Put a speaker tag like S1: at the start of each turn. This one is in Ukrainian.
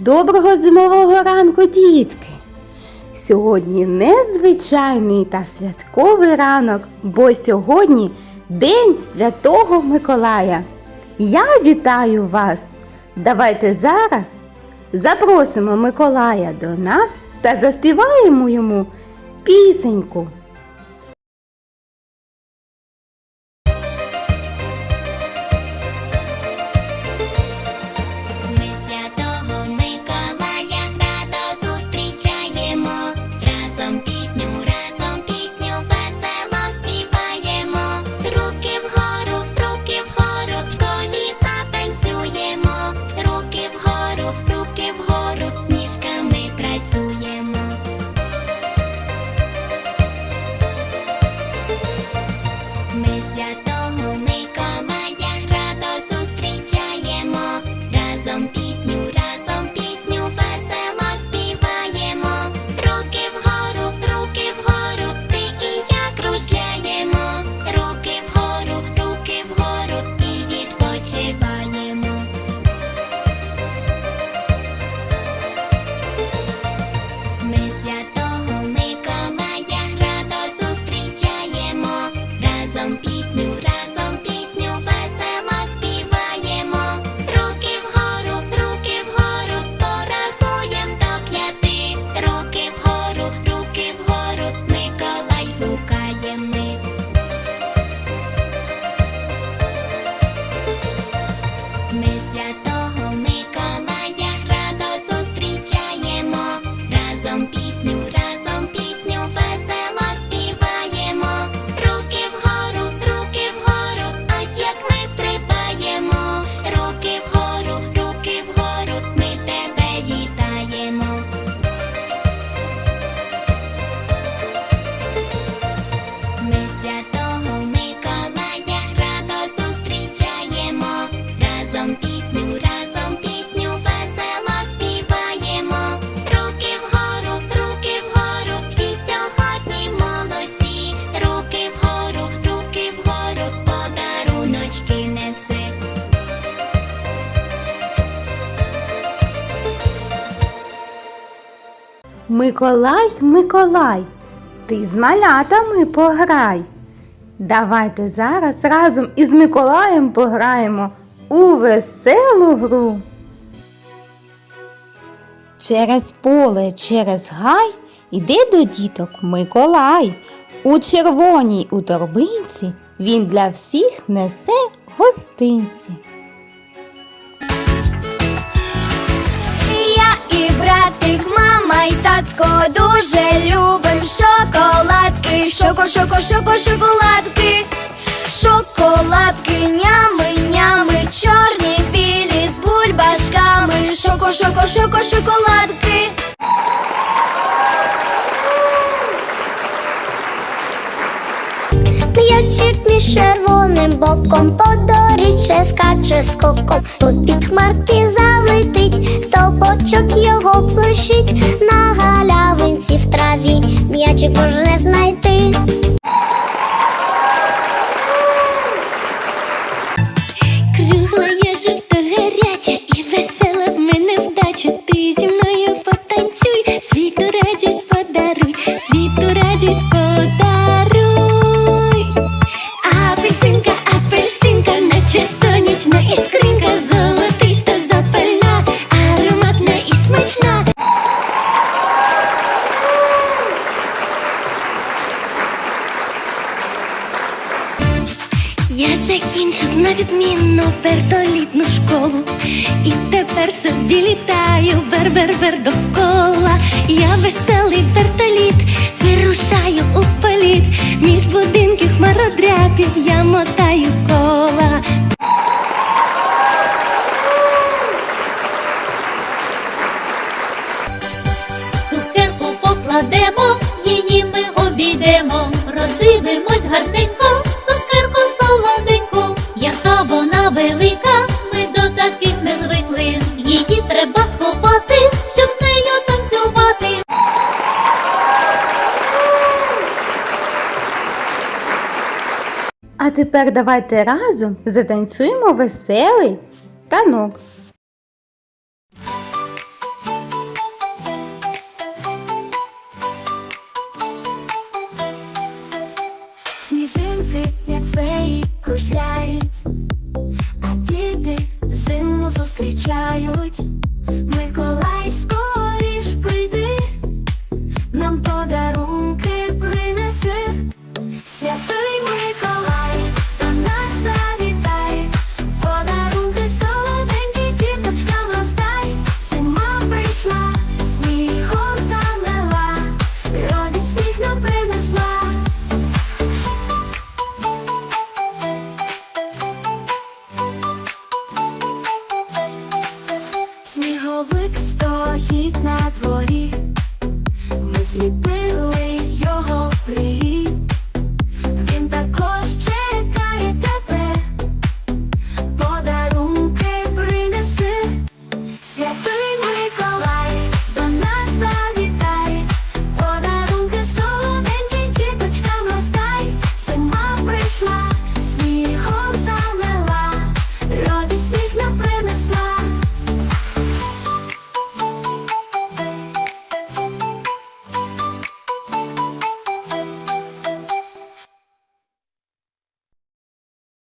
S1: Доброго зимового ранку, дітки! Сьогодні незвичайний та святковий ранок, бо сьогодні День Святого Миколая. Я вітаю вас! Давайте зараз запросимо Миколая до нас та заспіваємо йому пісеньку.
S2: Миколай,
S1: Миколай, ти з малятами пограй. Давайте зараз разом із Миколаєм пограємо у веселу гру. Через поле, через гай іде до діток Миколай. У червоній у торбинці він для всіх несе гостинці.
S2: Я і братик, татко дуже любим шоколадки. Шоко, шоко, шоко, шоколадки. Шоколадки, нями, нями, чорні, білі з бульбашками. Шоко, шоко, шоко, шоколадки. М'ячик між червоним боком по доріжче скаче скоком, то під хмарки залетить, то бочок його плещить, на галявинці в траві. М'ячик може знайти.
S3: Вертолітну школу, і тепер собі літаю вер-вер-вер довкола. Я веселий вертоліт, вирушаю у політ. Між будинків хмародряпів я
S4: А тепер давайте разом затанцюємо веселий танок. Сніжинки, як феї, кружляють,
S1: а діди зиму зустрічають.